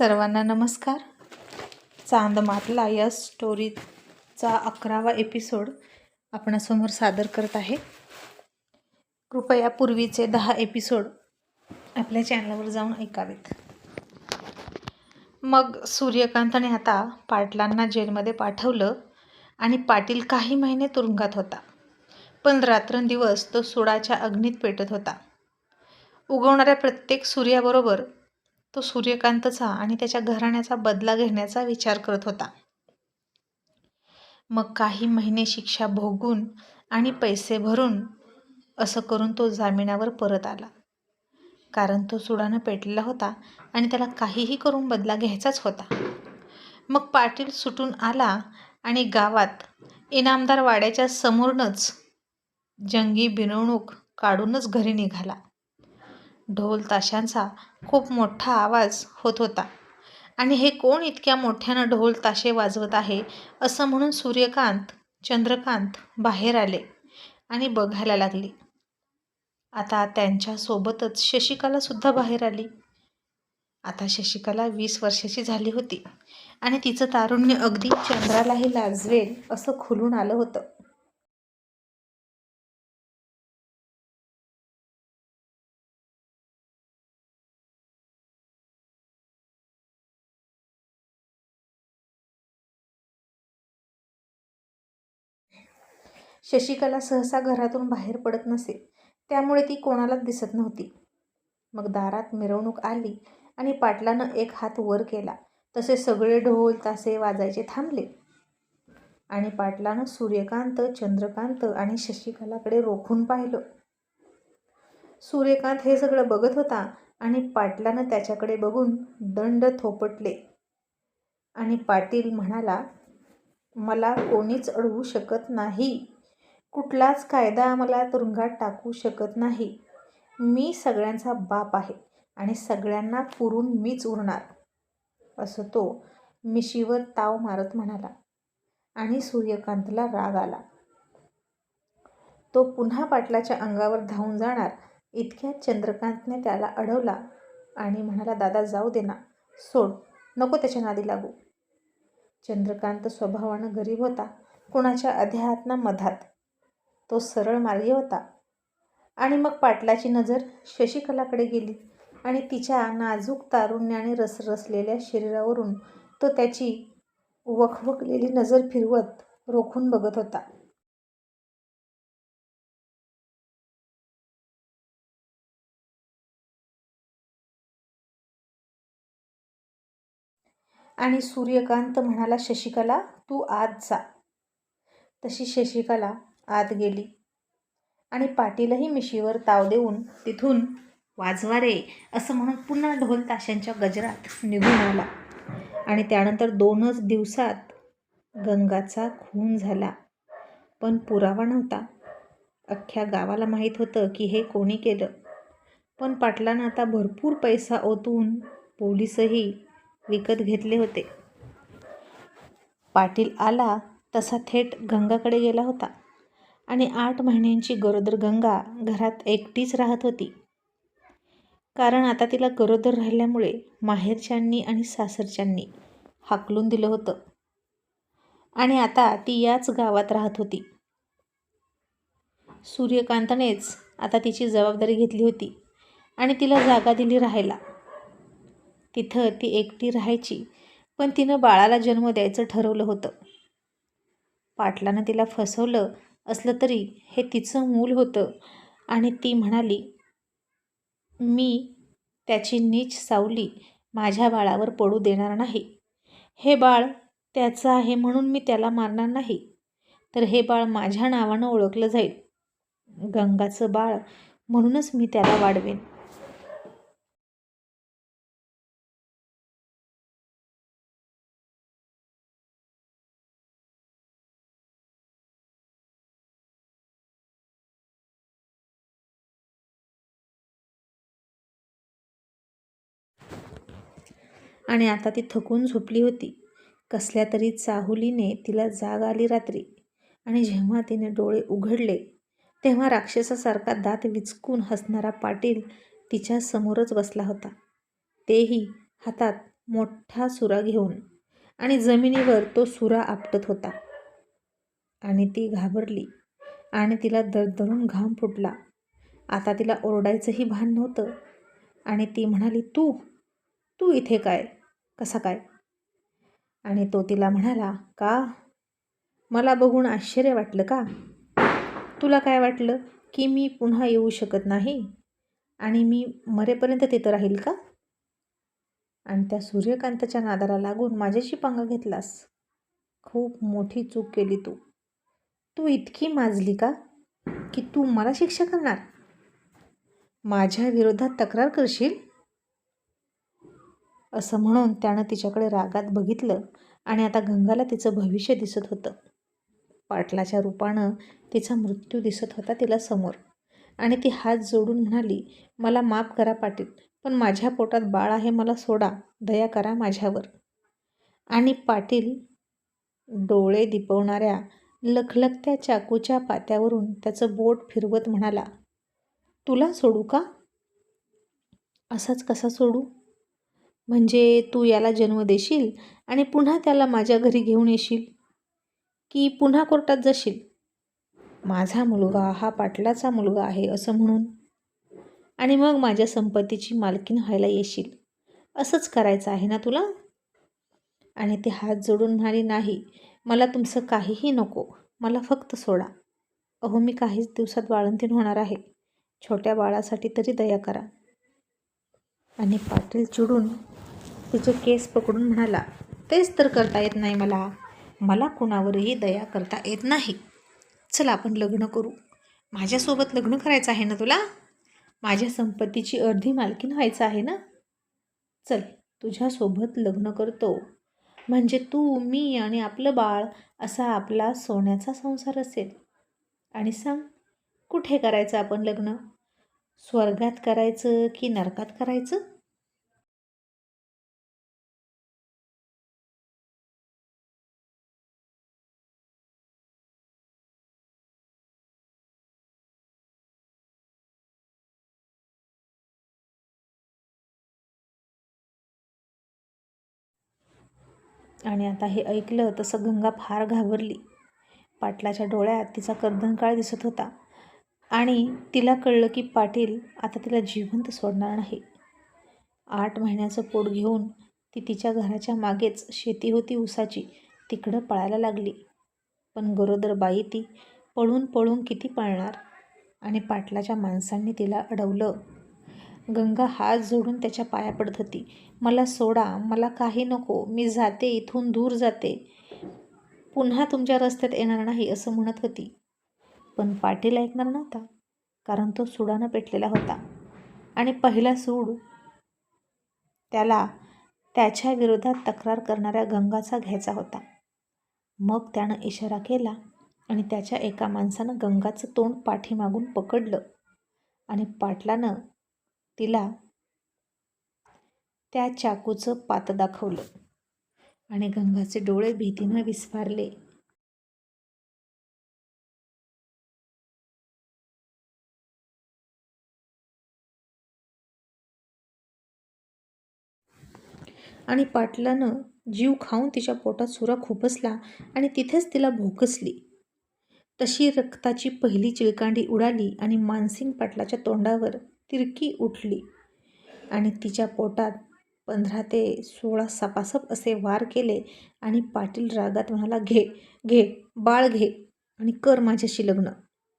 सर्वांना नमस्कार. चांद मातला या स्टोरीचा अकरावा एपिसोड आपणासमोर सादर करत आहे. कृपया पूर्वीचे दहा एपिसोड आपल्या चॅनलवर जाऊन ऐकावेत. मग सूर्यकांतने आता पाटलांना जेलमध्ये पाठवलं आणि पाटील काही महिने तुरुंगात होता. पण रात्रंदिवस तो सुडाच्या अग्नीत पेटत होता. उगवणाऱ्या प्रत्येक सूर्याबरोबर तो सूर्यकांतचा आणि त्याच्या घराण्याचा बदला घेण्याचा विचार करत होता. मग काही महिने शिक्षा भोगून आणि पैसे भरून असं करून तो जामिनावर परत आला. कारण तो सुडानं पेटलेला होता आणि त्याला काहीही करून बदला घ्यायचाच होता. मग पाटील सुटून आला आणि गावात इनामदार वाड्याच्या समोरनच जंगी बिनवणूक काढूनच घरी निघाला. ढोल ताशांचा खूप मोठा आवाज होत होता. आणि हे कोण इतक्या मोठ्यानं ढोल ताशे वाजवत आहे असं म्हणून सूर्यकांत चंद्रकांत बाहेर आले आणि बघायला लागले. आता त्यांच्यासोबतच शशिकलासुद्धा बाहेर आली. आता शशिकला वीस वर्षाची झाली होती आणि तिचं तारुण्य अगदी चंद्रालाही लाजवेल असं खुलून आलं होतं. शशिकला सहसा घरातून बाहेर पडत नसे त्यामुळे ती कोणालाच दिसत नव्हती. मग दारात मिरवणूक आली आणि पाटलानं एक हात वर केला. तसे सगळे ढोल तासे वाजायचे थांबले. आणि पाटलानं सूर्यकांत चंद्रकांत आणि शशिकलाकडे रोखून पाहिलं. सूर्यकांत हे सगळं बघत होता आणि पाटलानं त्याच्याकडे बघून दंड थोपटले. आणि पाटील म्हणाला मला कोणीच अडवू शकत नाही. कुठलाच कायदा मला तुरुंगात टाकू शकत नाही. मी सगळ्यांचा बाप आहे आणि सगळ्यांना पुरून मीच उरणार असं तो मिशीवर ताव मारत म्हणाला आणि सूर्यकांतला राग आला. तो पुन्हा पाटलाच्या अंगावर धावून जाणार इतक्यात चंद्रकांतने त्याला अडवला आणि म्हणाला दादा जाऊ दे ना सोड नको त्याच्या नादी लागू. चंद्रकांत स्वभावानं गरीब होता कुणाच्या अध्याहात ना मधात तो सरळ मार्गी होता. आणि मग पाटलाची नजर शशिकलाकडे गेली आणि तिच्या नाजूक तारुण्याने रसरसलेल्या शरीरावरून तो त्याची वखवकलेली नजर फिरवत रोखून बघत होता. आणि सूर्यकांत म्हणाला शशिकला तू आज जा. तशी शशिकला आत गेली. आणि पाटीलही मिशीवर ताव देऊन तिथून वाजवा रे असं म्हणून पुन्हा ढोल ताशांच्या गजरात निघून आला. आणि त्यानंतर दोनच दिवसात गंगाचा खून झाला. पण पुरावा नव्हता. अख्ख्या गावाला माहीत होतं की हे कोणी केलं. पण पाटलानं आता भरपूर पैसा ओतून पोलिसही विकत घेतले होते. पाटील आला तसा थेट गंगाकडे गेला होता. आणि आठ महिन्यांची गरोदर गंगा घरात एकटीच राहत होती. कारण आता तिला गरोदर राहिल्यामुळे माहेरच्यांनी आणि सासरच्यांनी हाकलून दिलं होतं. आणि आता ती याच गावात राहत होती. सूर्यकांतनेच आता तिची जबाबदारी घेतली होती आणि तिला जागा दिली राहायला. तिथं ती एकटी राहायची पण तिनं बाळाला जन्म द्यायचं ठरवलं होतं. पाटलानं तिला फसवलं असलं तरी हे तिचं मूल होतं. आणि ती म्हणाली मी त्याची नीच सावली माझ्या बाळावर पडू देणार नाही. हे बाळ त्याचं आहे म्हणून मी त्याला मारणार नाही. तर हे बाळ माझ्या नावानं ओळखलं जाईल. गंगाचं बाळ म्हणूनच मी त्याला वाढवेन. आणि आता ती थकून झोपली होती. कसल्या तरी चाहुलीने तिला जाग आली रात्री आणि जेव्हा तिने डोळे उघडले तेव्हा राक्षसासारखा दात विचकून हसणारा पाटील तिच्या समोरच बसला होता. तेही हातात मोठा सुरा घेऊन आणि जमिनीवर तो सुरा आपटत होता. आणि ती घाबरली आणि तिला दरदरून घाम फुटला. आता तिला ओरडायचंही भान नव्हतं आणि ती म्हणाली तू तू इथे काय? कसा काय? आणि तो तिला म्हणाला का? मला बघून आश्चर्य वाटलं का? तुला काय वाटलं की मी पुन्हा येऊ शकत नाही? आणि मी मरेपर्यंत तिथं राहील का? आणि त्या सूर्यकांताच्या नादाला लागून माझ्याशी पंगा घेतलास? खूप मोठी चूक केली तू. तू इतकी माजली का? की तू मला शिक्षा करणार? माझ्या विरोधात तक्रार करशील? असं म्हणून त्यानं तिच्याकडे रागात बघितलं आणि आता गंगाला तिचं भविष्य दिसत होतं. पाटलाच्या रूपानं तिचा मृत्यू दिसत होता तिला समोर. आणि ती हात जोडून म्हणाली मला माफ करा पाटील पण माझ्या पोटात बाळ आहे मला सोडा दया करा माझ्यावर. आणि पाटील डोळे दिपवणाऱ्या लखलखत्या चाकूच्या पात्यावरून त्याचं बोट फिरवत म्हणाला तुला सोडू का? असाच कसा सोडू? म्हणजे तू याला जन्म देशील आणि पुन्हा त्याला माझ्या घरी घेऊन येशील? की पुन्हा कोर्टात जाशील? माझा मुलगा हा पाटलाचा मुलगा आहे असं म्हणून. आणि मग माझ्या संपत्तीची मालकीन व्हायला येशील. असंच करायचं आहे ना तुला? आणि ते हात जोडून म्हणाली नाही मला तुमचं काहीही नको. मला फक्त सोडा. अहो मी काहीच दिवसात बाळंतीण होणार आहे. छोट्या बाळासाठी तरी दया करा. आणि पाटील चिडून तिचे केस पकडून म्हणाला तेच तर करता येत नाही मला. मला कुणावरही दया करता येत नाही. चल आपण लग्न करू. माझ्यासोबत लग्न करायचं आहे ना तुला? माझ्या संपत्तीची अर्धी मालकीन व्हायचं आहे ना? चल तुझ्यासोबत लग्न करतो. म्हणजे तू मी आणि आपलं बाळ असा आपला सोन्याचा संसार असेल. आणि सांग कुठे करायचं आपण लग्न? स्वर्गात करायचं की नरकात करायचं? आणि आता हे ऐकलं तसं गंगा फार घाबरली. पाटलाच्या डोळ्यात तिचा कर्दनकाळ दिसत होता. आणि तिला कळलं की पाटील आता तिला जिवंत सोडणार नाही. आठ महिन्याचं पोट घेऊन ती तिच्या घराच्या मागेच शेती होती उसाची तिकडं पळायला लागली. पण गरोदर बाई ती पळून पळून किती पळणार? आणि पाटलाच्या माणसांनी तिला अडवलं. गंगा हात जोडून त्याच्या पाया पडत होती. मला सोडा मला काही नको मी जाते इथून दूर जाते. पुन्हा तुमच्या रस्त्यात येणार नाही असं म्हणत होती. पण पाटील ऐकणार नव्हता कारण तो सुडानं पेटलेला होता. आणि पहिला सूड त्याला त्याच्या विरोधात तक्रार करणाऱ्या गंगाचा घ्यायचा होता. मग त्यानं इशारा केला आणि त्याच्या एका माणसानं गंगाचं तोंड पाठीमागून पकडलं. आणि पाटलानं तिला त्या चाकूचं पात दाखवलं आणि गंगाचे डोळे भीतीनं विस्फारले. आणि पाटलानं जीव खाऊन तिच्या पोटात सुरा खुपसला आणि तिथेच तिला भोकसली. तशी रक्ताची पहिली चिळकांडी उडाली आणि मानसिंग पाटलाच्या तोंडावर तिरकी उठली आणि तिच्या पोटात पंधरा ते सोळा सपासप असे वार केले आणि पाटील रागात म्हणाला घे घे बाळ घे आणि कर माझ्याशी लग्न.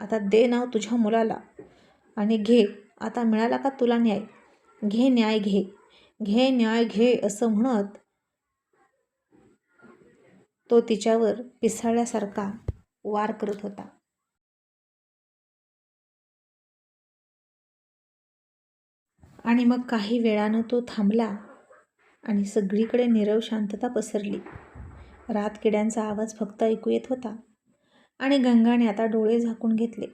आता दे नाव तुझ्या मुलाला आणि घे आता मिळाला का तुला न्याय? घे न्याय घे घे न्याय घे असं म्हणत तो तिच्यावर पिसाळल्यासारखा वार करत होता. आणि मग काही वेळानं तो थांबला आणि सगळीकडे निरव शांतता पसरली. रात किड्यांचा आवाज फक्त ऐकू येत होता आणि गंगाने आता डोळे झाकून घेतले.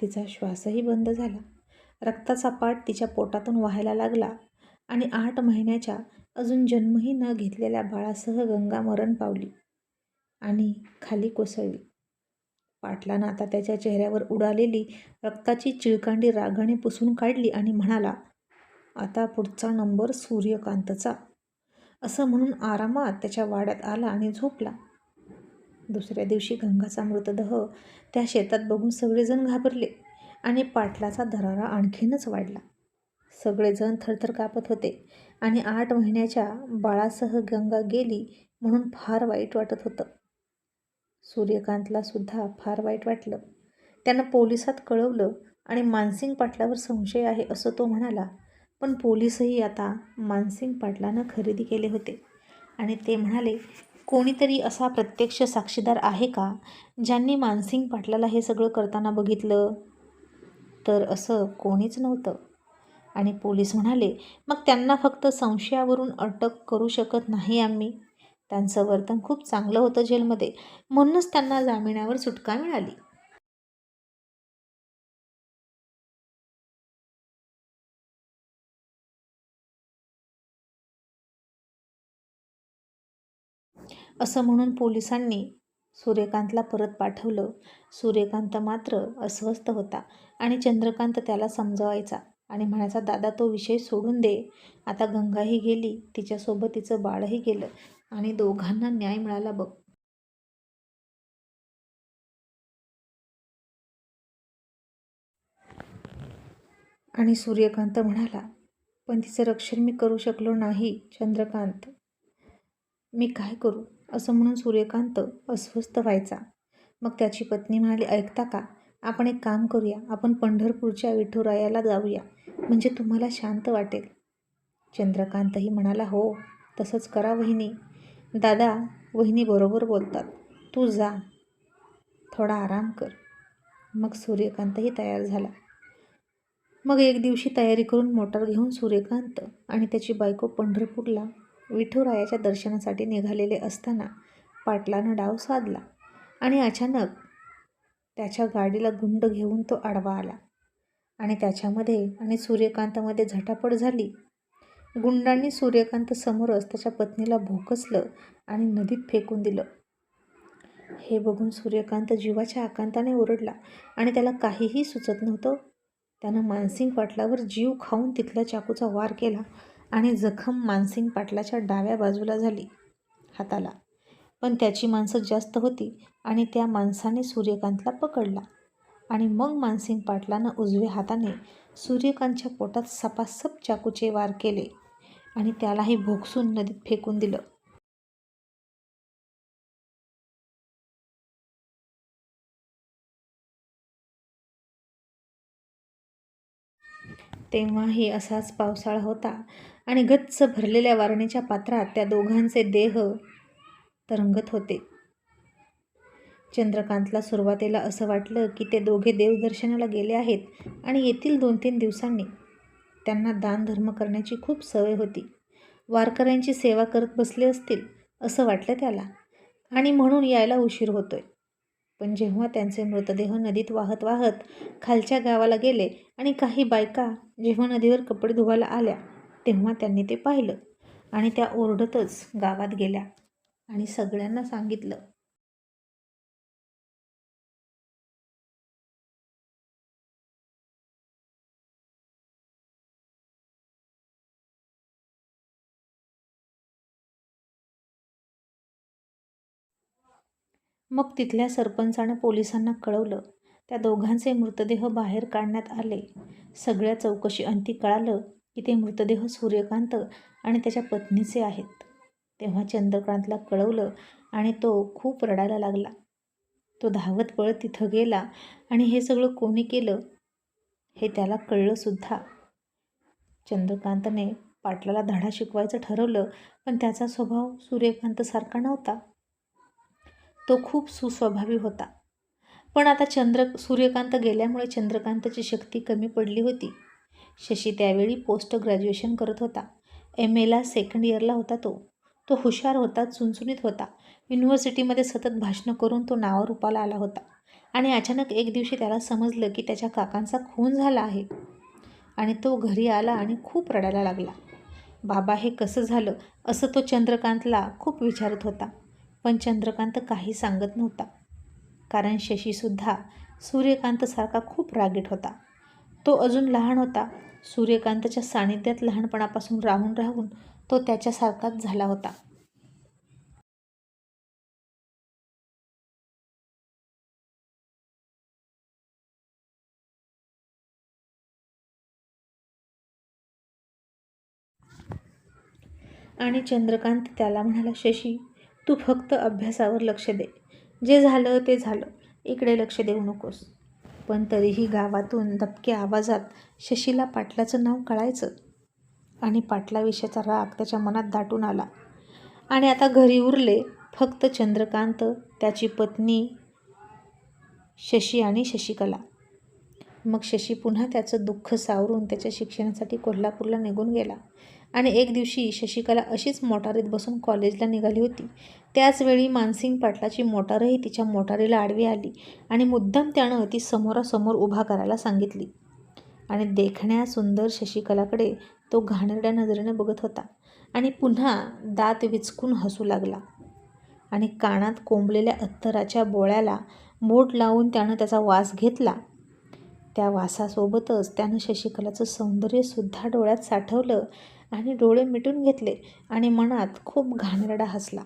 तिचा श्वासही बंद झाला. रक्ताचा पाठ तिच्या पोटातून व्हायला लागला आणि आठ महिन्याच्या अजून जन्मही न घेतलेल्या बाळासह गंगा मरण पावली आणि खाली कोसळली. पाटलानं आता त्याच्या चेहऱ्यावर उडालेली रक्ताची चिळकांडी रागाने पुसून काढली आणि म्हणाला आता पुढचा नंबर सूर्यकांतचा. असं म्हणून आरामात त्याच्या वाड्यात आला आणि झोपला. दुसऱ्या दिवशी गंगाचा मृतदेह त्या शेतात बघून सगळेजण घाबरले आणि पाटलाचा दरारा आणखीनच वाढला. सगळेजण थरथर कापत होते आणि आठ महिन्याच्या बाळासह गंगा गेली म्हणून फार वाईट वाटत होतं. सूर्यकांतला सुद्धा फार वाईट वाटलं. त्यानं पोलिसात कळवलं आणि मानसिंग पाटलावर संशय आहे असं तो म्हणाला. पण पोलीसही आता मानसिंग पाटलानं खरेदी केले होते. आणि ते म्हणाले कोणीतरी असा प्रत्यक्ष साक्षीदार आहे का ज्यांनी मानसिंग पाटलाला हे सगळं करताना बघितलं? तर असं कोणीच नव्हतं. आणि पोलीस म्हणाले मग त्यांना फक्त संशयावरून अटक करू शकत नाही आम्ही. त्यांचं वर्तन खूप चांगलं होतं जेलमध्ये. म्हणूनच त्यांना जामिनावर सुटका मिळाली. असं म्हणून पोलिसांनी सूर्यकांतला परत पाठवलं. सूर्यकांत मात्र अस्वस्थ होता आणि चंद्रकांत त्याला समजवायचा आणि म्हणायचा दादा तो विषय सोडून दे. आता गंगाही गेली तिच्यासोबत तिचं बाळही गेलं आणि दोघांना न्याय मिळाला बघ. आणि सूर्यकांत म्हणाला पण तिचं रक्षण मी करू शकलो नाही चंद्रकांत. मी काय करू? असं म्हणून सूर्यकांत अस्वस्थ व्हायचा. मग त्याची पत्नी म्हणाली ऐकता का? आपण एक काम करूया. आपण पंढरपूरच्या विठुरायाला जाऊया. म्हणजे तुम्हाला शांत वाटेल. चंद्रकांतही म्हणाला हो तसंच करा वहिनी. दादा वहिनी बरोबर बोलतात. तू जा. थोडा आराम कर. मग सूर्यकांतही तयार झाला. मग एक दिवशी तयारी करून मोटार घेऊन सूर्यकांत आणि त्याची बायको पंढरपूरला विठुरायाच्या दर्शनासाठी निघालेले असताना पाटलानं डाव साधला आणि अचानक त्याच्या गाडीला गुंड घेऊन तो आडवा आला आणि त्याच्यामध्ये आणि सूर्यकांतामध्ये झटापट झाली. गुंडांनी सूर्यकांत समोरच त्याच्या पत्नीला भोकसलं आणि नदीत फेकून दिलं. हे बघून सूर्यकांत जीवाच्या आकांताने ओरडला आणि त्याला काहीही सुचत नव्हतं. त्यानं मानसिंग पाटलावर जीव खाऊन तिथल्या चाकूचा वार केला आणि जखम मानसिंग पाटलाच्या डाव्या बाजूला झाली हाताला. पण त्याची माणसं जास्त होती आणि त्या माणसाने सूर्यकांतला पकडला. आणि मग मानसिंग पाटलानं उजव्या हाताने सूर्यकांतच्या पोटात सपासप चाकूचे वार केले आणि त्यालाही भोगसून नदीत फेकून दिलं. तेव्हाही असाच पावसाळा होता. आणि गच्च भरलेल्या वारणीच्या पात्रात त्या दोघांचे देह तरंगत होते. चंद्रकांतला सुरुवातीला असं वाटलं की ते दोघे देवदर्शनाला गेले आहेत आणि येथील दोन तीन दिवसांनी त्यांना दानधर्म करण्याची खूप सवय होती. वारकऱ्यांची सेवा करत बसले असतील असं वाटलं त्याला. आणि म्हणून यायला उशीर होतोय. पण जेव्हा त्यांचे मृतदेह नदीत वाहत वाहत खालच्या गावाला गेले आणि काही बायका जेव्हा नदीवर कपडे धुवायला आल्या तेव्हा त्यांनी ते पाहिलं आणि त्या ओरडतच गावात गेल्या आणि सगळ्यांना सांगितलं. मग तिथल्या सरपंचानं पोलिसांना कळवलं. त्या दोघांचे मृतदेह बाहेर काढण्यात आले. सगळ्या चौकशी अंती कळालं की ते मृतदेह सूर्यकांत आणि त्याच्या पत्नीचे आहेत. तेव्हा चंद्रकांतला कळवलं आणि तो खूप रडायला लागला. तो धावत पळत तिथं गेला आणि हे सगळं कोणी केलं हे त्याला कळलंसुद्धा चंद्रकांतने पाटलाला धडा शिकवायचं ठरवलं पण त्याचा स्वभाव सूर्यकांतसारखा नव्हता. तो खूप सुस्वभावी होता. पण आता चंद्र सूर्यकांत गेल्यामुळे चंद्रकांतची शक्ती कमी पडली होती. शशी त्यावेळी पोस्ट ग्रॅज्युएशन करत होता. एम एला सेकंड इयरला होता तो. तो हुशार होता चुनचुनीत होता. युनिव्हर्सिटीमध्ये सतत भाषणं करून तो नावारूपाला आला होता. आणि अचानक एक दिवशी त्याला समजलं की त्याच्या काकांचा खून झाला आहे. आणि तो घरी आला आणि खूप रडायला लागला. बाबा हे कसं झालं? असं तो चंद्रकांतला खूप विचारत होता. पण चंद्रकांत काही सांगत नव्हता. कारण शशीसुद्धा सूर्यकांतसारखा खूप रागीट होता. तो अजून लहान होता. सूर्यकांतच्या सानिध्यात लहानपणापासून राहून राहून तो त्याच्यासारखाच झाला होता. आणि चंद्रकांत त्याला म्हणाला शशी तू फक्त अभ्यासावर लक्ष दे. जे झालं ते झालं. इकडे लक्ष देऊ नकोस. पण तरीही गावातून दबक्या आवाजात शशीला पाटलाचं नाव कळायचं आणि पाटलाविषयाचा राग त्याच्या मनात दाटून आला. आणि आता घरी उरले फक्त चंद्रकांत त्याची पत्नी शशी आणि शशिकला. मग शशी पुन्हा त्याचं दुःख सावरून त्याच्या शिक्षणासाठी कोल्हापूरला निघून गेला. आणि एक दिवशी शशिकला अशीच मोटारीत बसून कॉलेजला निघाली होती. त्याचवेळी मानसिंग पाटलाची मोटारही तिच्या मोटारीला आडवी आली आणि मुद्दाम त्यानं ती समोरासमोर उभा करायला सांगितली. आणि देखण्या सुंदर शशिकलाकडे तो घाणेरड्या नजरेने बघत होता आणि पुन्हा दात विचकून हसू लागला. आणि कानात कोंबलेल्या अत्तराच्या बोळ्याला बोट लावून त्यानं त्याचा वास घेतला. त्या वासासोबतच त्यानं शशिकलाचं सौंदर्यसुद्धा डोळ्यात साठवलं आणि डोळे मिटून घेतले आणि मनात खूप घाणेरडा हसला.